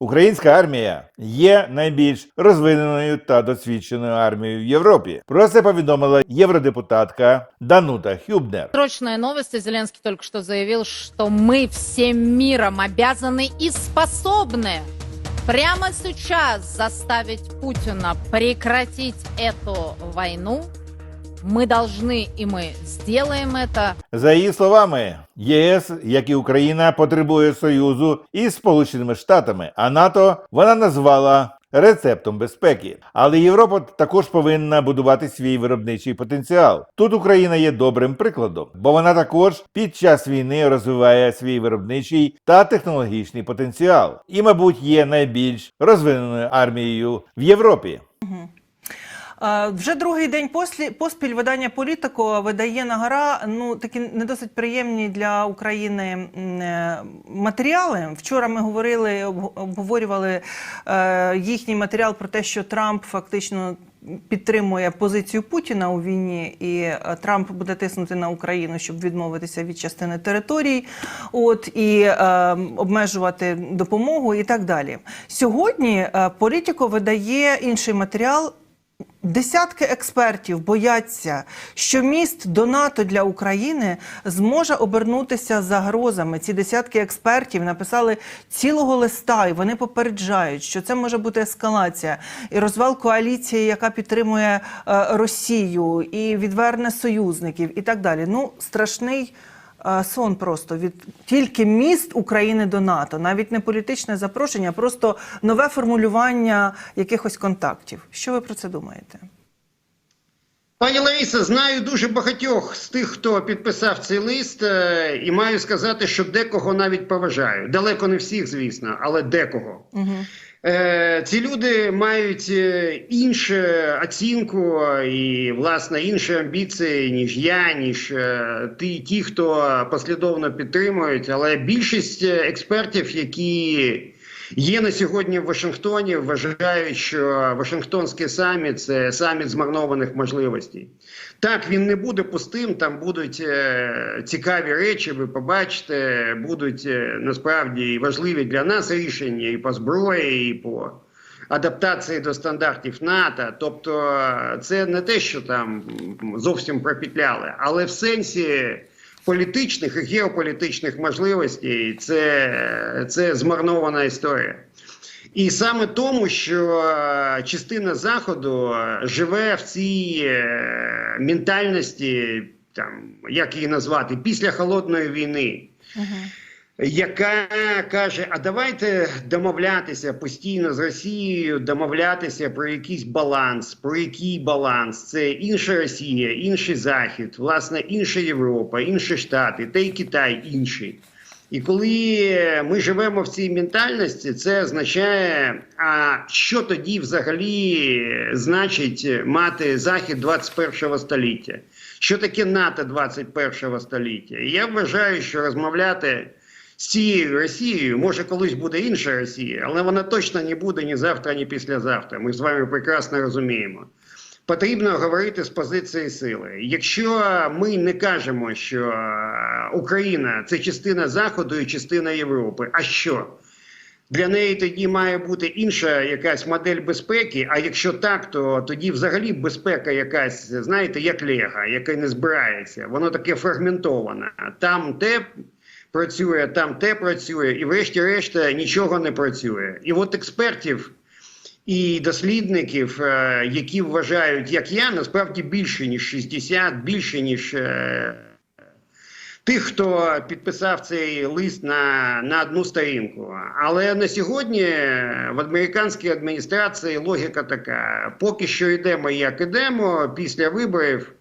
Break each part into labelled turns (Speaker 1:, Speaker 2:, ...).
Speaker 1: Українська армія є найбільш розвиненою та досвідченою армією в Європі. Про це повідомила євродепутатка Данута Хюбнер.
Speaker 2: Срочная новость. и Зеленский только что заявил, что мы всем миром обязаны и способны прямо сейчас заставить Путина прекратить эту войну. Мы должны и мы сделаем это.
Speaker 1: За її словами, ЄС, як і Україна, потребує союзу із Сполученими Штатами, а НАТО вона назвала рецептом безпеки. Але Європа також повинна будувати свій виробничий потенціал. Тут Україна є добрим прикладом, бо вона також під час війни розвиває свій виробничий та технологічний потенціал, і, мабуть, є найбільш розвиненою армією в Європі.
Speaker 3: Вже другий день послі, поспіль видання політико видає на гора ну такі не досить приємні для України е, матеріали. Вчора ми говорили, обговорювали е, їхній матеріал про те, що Трамп фактично. Підтримує позицію Путіна у війні, і е, Трамп буде тиснути на Україну, щоб відмовитися від частини територій, от і е, обмежувати допомогу і так далі. Сьогодні політико видає інший матеріал. Десятки експертів бояться, що міст до НАТО для України зможе обернутися загрозами. Ці десятки експертів написали цілого листа, і вони попереджають, що це може бути ескалація і розвал коаліції, яка підтримує е, Росію, і відверне союзників, і так далі. Ну страшний. Сон просто від тільки міст України до НАТО, навіть не політичне запрошення, а просто нове формулювання якихось контактів. Що ви про це думаєте?
Speaker 4: Пані Лариса, знаю дуже багатьох з тих, хто підписав цей лист, е, і маю сказати, що декого навіть поважаю. Далеко не всіх, звісно, але декого.
Speaker 3: Угу.
Speaker 4: Е, Ці люди мають е, іншу оцінку і, власне, інші амбіції, ніж я, ніж е, ті, ті, хто послідовно підтримують. Але більшість експертів, які є на сьогодні в Вашингтоні, вважають, що Вашингтонський саміт це саміт змарнованих можливостей. Так, він не буде пустим, там будуть е, цікаві речі, ви побачите, будуть е, насправді важливі для нас рішення і по зброї, і по адаптації до стандартів НАТО. Тобто, це не те, що там зовсім пропітляли, але в сенсі. Політичних і геополітичних можливостей це, це змарнована історія. І саме тому, що частина заходу живе в цій е, ментальності, там як її назвати, після холодної війни, яка каже: а давайте домовлятися постійно з Росією, домовлятися про якийсь баланс, про який баланс це інша Росія, інший Захід, власне, інша Європа, інші Штати, та й Китай інший. І коли ми живемо в цій ментальності, це означає, а що тоді взагалі значить мати Захід 21 століття? Що таке НАТО 21 століття? І я вважаю, що розмовляти з цією Росією, може колись буде інша Росія, але вона точно не буде ні завтра, ні післязавтра. Ми з вами прекрасно розуміємо. Потрібно говорити з позиції сили. Якщо ми не кажемо, що Україна це частина Заходу і частина Європи, а що? Для неї тоді має бути інша якась модель безпеки. А якщо так, то тоді взагалі безпека якась, знаєте, як лего, яка не збирається. Воно таке фрагментоване. Там те працює, там те працює, і врешті-решта нічого не працює. І от експертів і дослідників, е, які вважають, як я, насправді більше ніж 60, більше ніж. е, Тих, хто підписав цей лист на, на одну сторінку. Але на сьогодні в американській адміністрації логіка така: поки що йдемо, як ідемо, після виборів,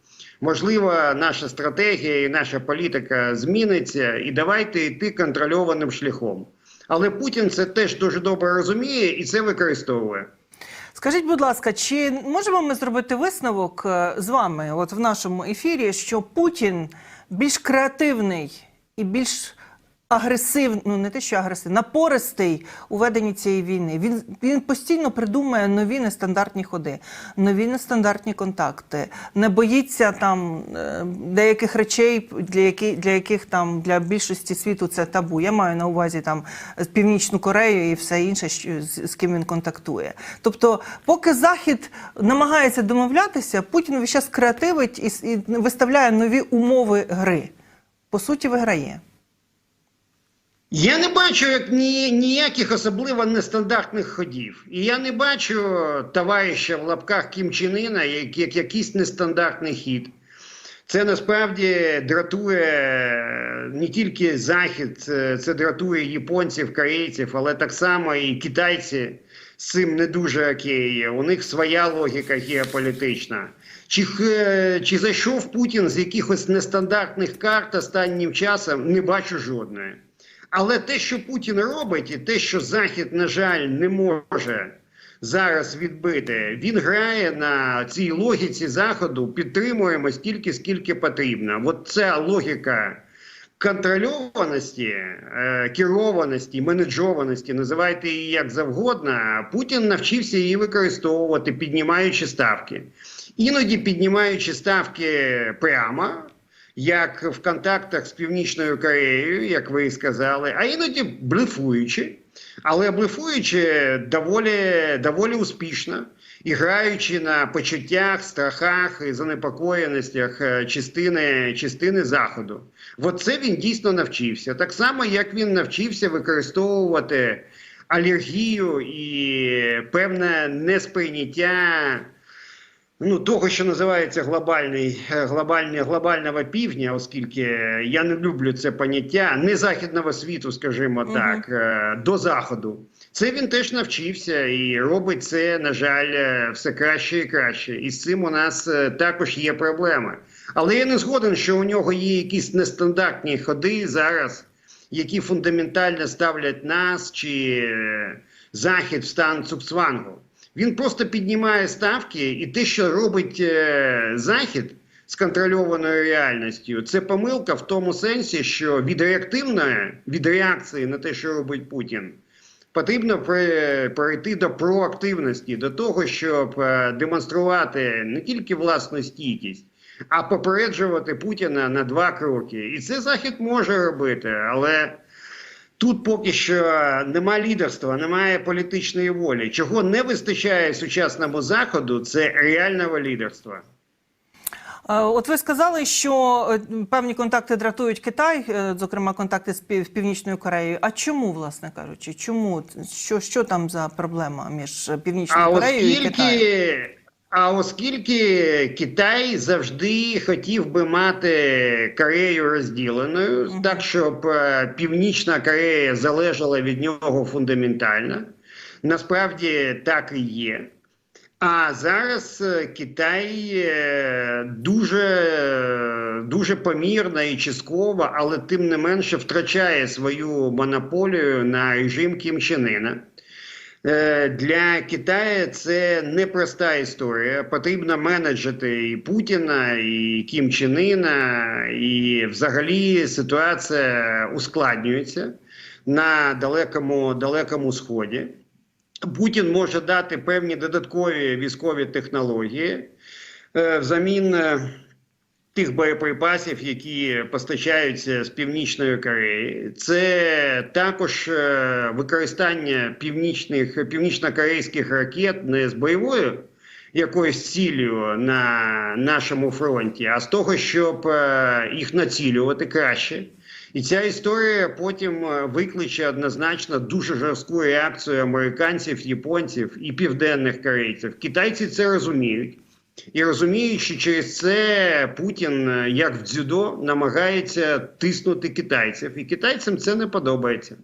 Speaker 4: можливо, наша стратегія і наша політика зміниться, і давайте йти контрольованим шляхом. Але Путін це теж дуже добре розуміє і це використовує.
Speaker 3: Скажіть, будь ласка, чи можемо ми зробити висновок е, з вами, от в нашому ефірі, що Путін більш креативний і більш агресив, ну не те, що агресив, напористий у веденні цієї війни. Він, він постійно придумує нові нестандартні ходи, нові нестандартні контакти, не боїться там е, деяких речей, для яких, для яких там для більшості світу це табу. Я маю на увазі там е, Північну Корею і все інше, що, з, з ким він контактує. Тобто, поки Захід намагається домовлятися, Путін весь час креативить і, і виставляє нові умови гри. По суті, виграє.
Speaker 4: Я не бачу як ні, ніяких особливо нестандартних ходів. І я не бачу товариша в лапках Кім Чен Іна як, як якийсь нестандартний хід. Це насправді дратує не тільки Захід, це, дратує японців, корейців, але так само і китайці з цим не дуже окей. У них своя логіка геополітична. Чи, х- чи зайшов Путін з якихось нестандартних карт останнім часом, не бачу жодної. Але те, що Путін робить, і те, що Захід, на жаль, не може зараз відбити, він грає на цій логіці Заходу, підтримуємо стільки, скільки потрібно. От ця логіка контрольованості, е, керованості, менеджованості, називайте її як завгодно. Путін навчився її використовувати, піднімаючи ставки. Іноді піднімаючи ставки прямо, як в контактах з Північною Кореєю, як ви сказали, а іноді блефуючи, але блефуючи доволі, доволі успішно і граючи на почуттях, страхах і занепокоєностях е, частини, частини Заходу. От це він дійсно навчився. Так само, як він навчився використовувати алергію і певне несприйняття ну, того, що називається глобальний, е, глобальний, глобального півдня, оскільки я не люблю це поняття, не західного світу, скажімо
Speaker 3: Мгм.
Speaker 4: так, е, до заходу. Це він теж навчився і робить це, на жаль, е, все краще і краще. І з цим у нас е, також є проблеми. Але я не згоден, що у нього є якісь нестандартні ходи зараз, які фундаментально ставлять нас чи е, захід в стан цукцвангу. Він просто піднімає ставки, і те, що робить е, Захід з контрольованою реальністю, це помилка в тому сенсі, що від реактивної, від реакції на те, що робить Путін, потрібно перейти до проактивності, до того, щоб е, демонструвати не тільки власну стійкість, а попереджувати Путіна на два кроки. І це Захід може робити, але. Тут поки що нема лідерства, немає політичної волі. Чого не вистачає сучасному заходу, це реального лідерства.
Speaker 3: Е, От ви сказали, що е, певні контакти дратують Китай, е, зокрема контакти з Північною Кореєю. А чому, власне кажучи, чому що, що там за проблема між Північною
Speaker 4: А
Speaker 3: Кореєю і Китаєм?
Speaker 4: А оскільки Китай завжди хотів би мати Корею розділеною, так щоб е, Північна Корея залежала від нього фундаментально, насправді так і є. А зараз е, Китай е, дуже, дуже помірно і частково, але тим не менше втрачає свою монополію на режим Кім Чен Іна. Е, Для Китаю це непроста історія. Потрібно менеджити і Путіна, і Кім Чен Іна, і взагалі ситуація ускладнюється на далекому, далекому сході. Путін може дати певні додаткові військові технології е, взамін е, тих боєприпасів, які постачаються з Північної Кореї. Це також е, використання північних північно-корейських ракет не з бойовою якоюсь ціллю на нашому фронті, а з того, щоб е, їх націлювати краще. І ця історія потім е, викличе однозначно дуже жорстку реакцію американців, японців і південних корейців. Китайці це розуміють. І розуміють, що через це Путін, е, як в дзюдо, намагається тиснути китайців, і китайцям це не подобається.